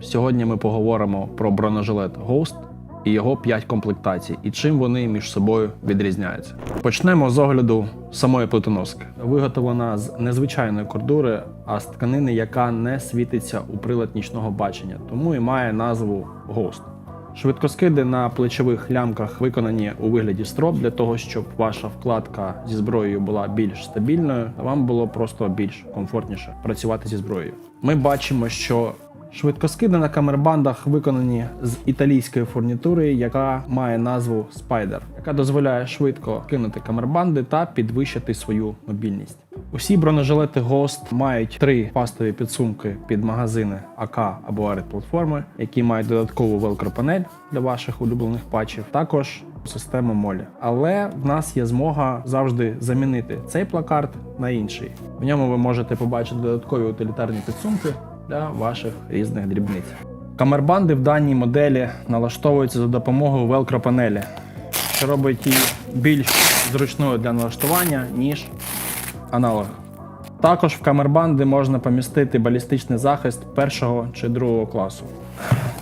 Сьогодні ми поговоримо про бронежилет Ghost і його 5 комплектацій, і чим вони між собою відрізняються. Почнемо з огляду самої плитоноски. Виготовлена з незвичайної кордури, а з тканини, яка не світиться у прилад нічного бачення, тому і має назву Ghost. Швидкоскиди на плечових лямках виконані у вигляді строп для того, щоб ваша вкладка зі зброєю була більш стабільною, а вам було просто більш комфортніше працювати зі зброєю. Ми бачимо, що швидкоскиди на камербандах виконані з італійської фурнітури, яка має назву Spider, яка дозволяє швидко кинути камербанди та підвищити свою мобільність. Усі бронежилети Ghost мають три пастові підсумки під магазини АК або Arid платформи, які мають додаткову велкро-панель для ваших улюблених патчів. Також систему молі. Але в нас є змога завжди замінити цей плакарт на інший. В ньому ви можете побачити додаткові утилітарні підсумки для ваших різних дрібниць. Камербанди в даній моделі налаштовуються за допомогою велкро-панелі, що робить її більш зручною для налаштування, ніж аналог. Також в камербанди можна помістити балістичний захист першого чи другого класу.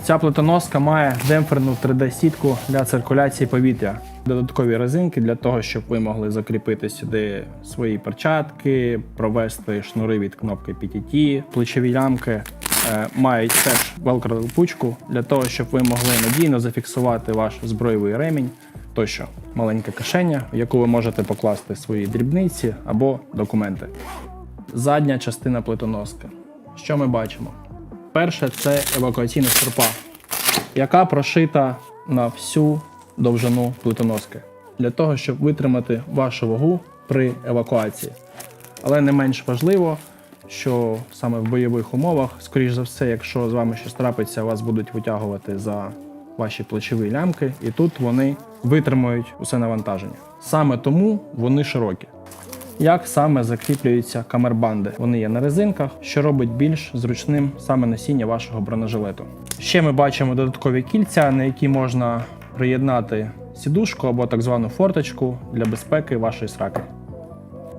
Ця плитоноска має демпферну 3D-сітку для циркуляції повітря, додаткові резинки для того, щоб ви могли закріпити сюди свої перчатки, провести шнури від кнопки PTT, плечові лямки. е, Мають теж велкро-липучку для того, щоб ви могли надійно зафіксувати ваш збройовий ремінь тощо. Маленька кишеня, в яку ви можете покласти свої дрібниці або документи. Задня частина плитоноски. Що ми бачимо? Перше це евакуаційна стропа, яка прошита на всю довжину плитоноски для того, щоб витримати вашу вагу при евакуації. Але не менш важливо, що саме в бойових умовах, скоріш за все, якщо з вами щось трапиться, вас будуть витягувати за ваші плечові лямки, і тут вони витримують усе навантаження. Саме тому вони широкі. Як саме закріплюються камербанди? Вони є на резинках, що робить більш зручним саме носіння вашого бронежилету. Ще ми бачимо додаткові кільця, на які можна приєднати сідушку або так звану форточку для безпеки вашої сраки.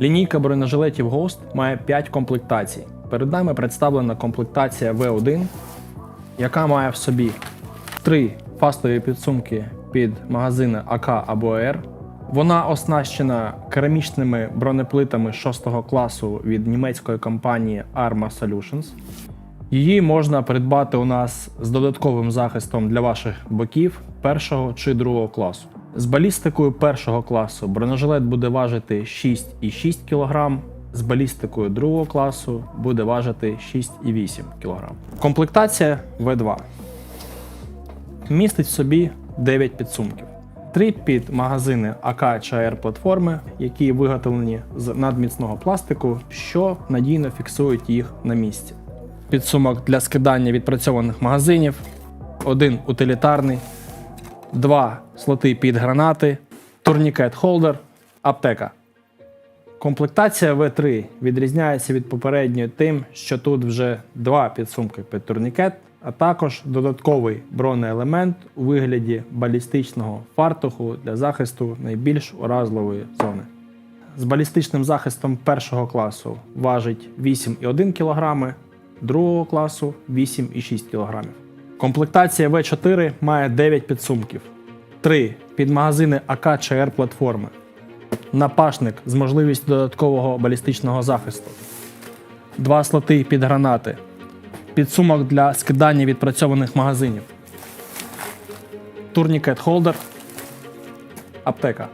Лінійка бронежилетів Ghost має 5 комплектацій. Перед нами представлена комплектація V1, яка має в собі три фастові підсумки під магазини АК або АР. Вона оснащена керамічними бронеплитами 6 класу від німецької компанії Arma Solutions. Її можна придбати у нас з додатковим захистом для ваших боків першого чи другого класу. З балістикою першого класу бронежилет буде важити 6,6 кг, з балістикою другого класу буде важити 6,8 кг. Комплектація V2 містить в собі 9 підсумків. Три під магазини АК чи АР платформи, які виготовлені з надміцного пластику, що надійно фіксують їх на місці. Підсумок для скидання відпрацьованих магазинів, один утилітарний, два слоти під гранати, турнікет холдер, аптека. Комплектація V3 відрізняється від попередньої тим, що тут вже два підсумки під турнікет, а також додатковий бронеелемент у вигляді балістичного фартуху для захисту найбільш уразливої зони. З балістичним захистом першого класу важить 8,1 кг, другого класу 8,6 кг. Комплектація V4 має 9 підсумків, 3 під магазини АК чи Р платформи, напашник з можливістю додаткового балістичного захисту, два слоти під гранати, підсумок для скидання відпрацьованих магазинів, турнікет холдер, аптека.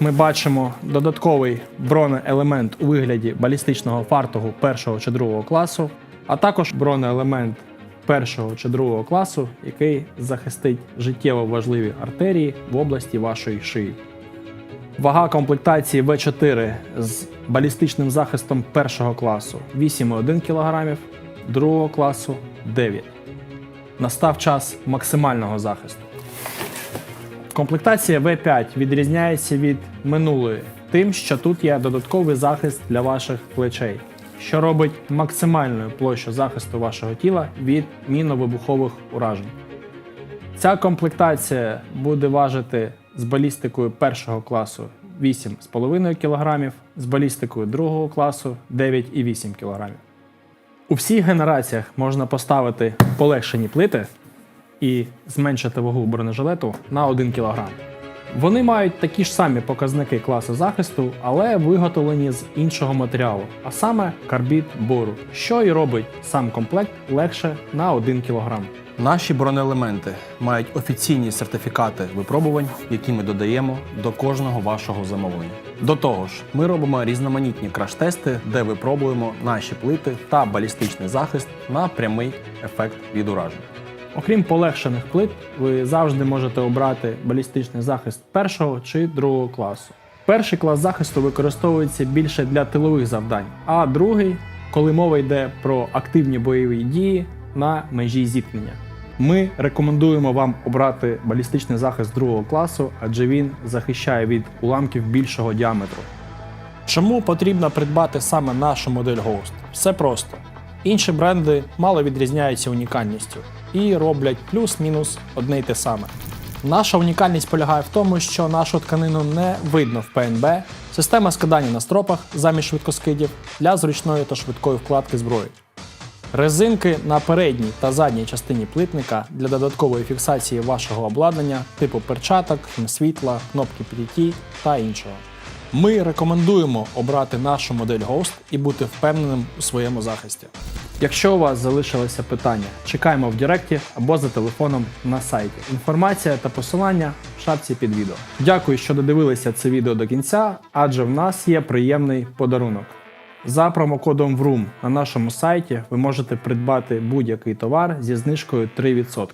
Ми бачимо додатковий бронеелемент у вигляді балістичного фартугу першого чи другого класу, а також бронеелемент першого чи другого класу, який захистить життєво важливі артерії в області вашої шиї. Вага комплектації В4 з балістичним захистом першого класу 8,1 кг, другого класу 9. Настав час максимального захисту. Комплектація V5 відрізняється від минулої тим, що тут є додатковий захист для ваших плечей, що робить максимальною площу захисту вашого тіла від міновибухових уражень. Ця комплектація буде важити з балістикою першого класу 8,5 кг, з балістикою другого класу 9,8 кг. У всіх генераціях можна поставити полегшені плити і зменшити вагу бронежилету на 1 кг. Вони мають такі ж самі показники класу захисту, але виготовлені з іншого матеріалу, а саме карбід бору, що і робить сам комплект легше на 1 кг. Наші бронеелементи мають офіційні сертифікати випробувань, які ми додаємо до кожного вашого замовлення. До того ж, ми робимо різноманітні краш-тести, де випробуємо наші плити та балістичний захист на прямий ефект від уражень. Окрім полегшених плит, ви завжди можете обрати балістичний захист першого чи другого класу. Перший клас захисту використовується більше для тилових завдань, а другий, коли мова йде про активні бойові дії на межі зіткнення. Ми рекомендуємо вам обрати балістичний захист другого класу, адже він захищає від уламків більшого діаметру. Чому потрібно придбати саме нашу модель Ghost? Все просто. Інші бренди мало відрізняються унікальністю і роблять плюс-мінус одне й те саме. Наша унікальність полягає в тому, що нашу тканину не видно в ПНБ, система скидання на стропах замість швидкоскидів для зручної та швидкої вкладки зброї. Резинки на передній та задній частині плитника для додаткової фіксації вашого обладнання, типу перчаток, світла, кнопки PTT та іншого. Ми рекомендуємо обрати нашу модель Ghost і бути впевненим у своєму захисті. Якщо у вас залишилися питання, чекаємо в Директі або за телефоном на сайті. Інформація та посилання в шапці під відео. Дякую, що додивилися це відео до кінця, адже в нас є приємний подарунок. За промокодом VRUM на нашому сайті ви можете придбати будь-який товар зі знижкою 3%.